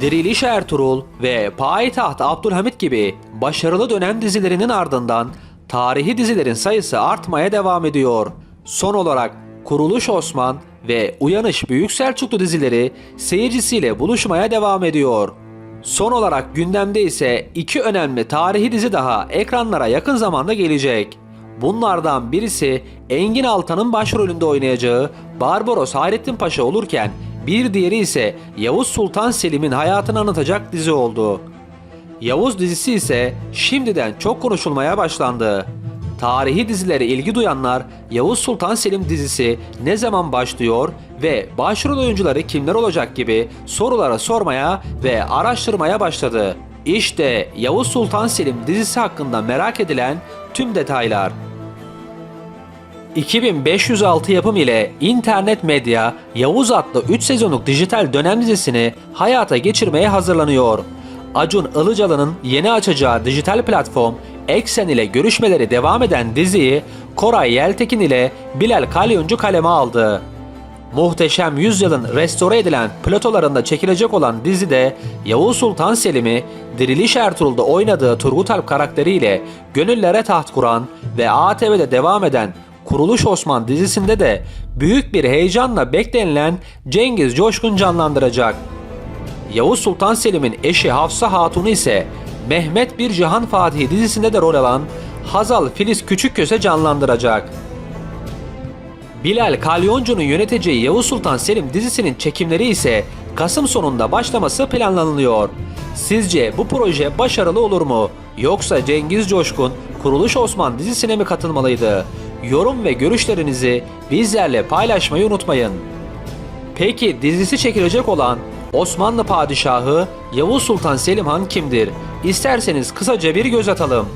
Diriliş Ertuğrul ve Payitaht Abdülhamit gibi başarılı dönem dizilerinin ardından tarihi dizilerin sayısı artmaya devam ediyor. Son olarak Kuruluş Osman ve Uyanış Büyük Selçuklu dizileri seyircisiyle buluşmaya devam ediyor. Son olarak gündemde ise iki önemli tarihi dizi daha ekranlara yakın zamanda gelecek. Bunlardan birisi Engin Altan'ın başrolünde oynayacağı Barbaros Hayrettin Paşa olurken bir diğeri ise Yavuz Sultan Selim'in hayatını anlatacak dizi oldu. Yavuz dizisi ise şimdiden çok konuşulmaya başlandı. Tarihi dizilere ilgi duyanlar Yavuz Sultan Selim dizisi ne zaman başlıyor ve başrol oyuncuları kimler olacak gibi sorulara sormaya ve araştırmaya başladı. İşte Yavuz Sultan Selim dizisi hakkında merak edilen tüm detaylar. 2506 yapım ile internet medya Yavuz adlı 3 sezonluk dijital dönem dizisini hayata geçirmeye hazırlanıyor. Acun Ilıcalı'nın yeni açacağı dijital platform Eksen ile görüşmeleri devam eden diziyi Koray Yeltekin ile Bilal Kalyoncu kaleme aldı. Muhteşem Yüzyılın restore edilen platolarında çekilecek olan dizide Yavuz Sultan Selim'i Diriliş Ertuğrul'da oynadığı Turgut Alp karakteriyle gönüllere taht kuran ve ATV'de devam eden Kuruluş Osman dizisinde de büyük bir heyecanla beklenilen Cengiz Coşkun canlandıracak. Yavuz Sultan Selim'in eşi Hafsa Hatun'u ise Mehmet Bir Cihan Fatih dizisinde de rol alan Hazal Filiz Küçükköse canlandıracak. Bilal Kalyoncu'nun yöneteceği Yavuz Sultan Selim dizisinin çekimleri ise Kasım sonunda başlaması planlanıyor. Sizce bu proje başarılı olur mu? Yoksa Cengiz Coşkun Kuruluş Osman dizisine mi katılmalıydı? Yorum ve görüşlerinizi bizlerle paylaşmayı unutmayın. Peki dizisi çekilecek olan Osmanlı Padişahı Yavuz Sultan Selim Han kimdir? İsterseniz kısaca bir göz atalım.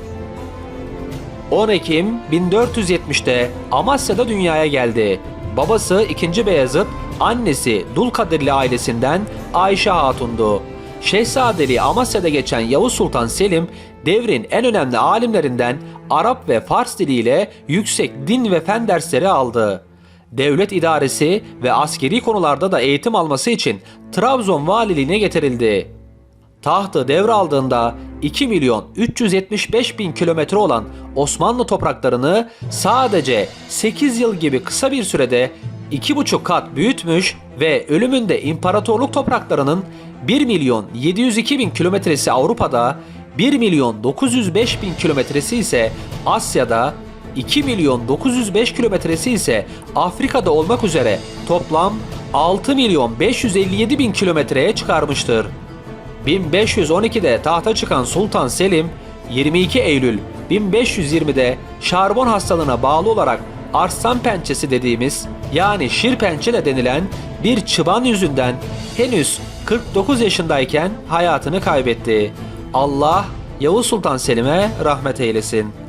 10 Ekim 1470'te Amasya'da dünyaya geldi. Babası 2. Beyazıt, annesi Dulkadirli ailesinden Ayşe Hatun'du. Şehzadeliği Amasya'da geçen Yavuz Sultan Selim, devrin en önemli alimlerinden Arap ve Fars diliyle yüksek din ve fen dersleri aldı. Devlet idaresi ve askeri konularda da eğitim alması için Trabzon valiliğine getirildi. Tahtı devraldığında 2 milyon 375 bin kilometre olan Osmanlı topraklarını sadece 8 yıl gibi kısa bir sürede 2,5 kat büyütmüş ve ölümünde imparatorluk topraklarının 1 milyon 702 bin kilometresi Avrupa'da, 1 milyon 905 bin kilometresi ise Asya'da, 2 milyon 905 kilometresi ise Afrika'da olmak üzere toplam 6 milyon 557 bin kilometreye çıkarmıştır. 1512'de tahta çıkan Sultan Selim, 22 Eylül 1520'de şarbon hastalığına bağlı olarak arslan pençesi dediğimiz yani şir pençe de denilen bir çıban yüzünden henüz 49 yaşındayken hayatını kaybetti. Allah Yavuz Sultan Selim'e rahmet eylesin.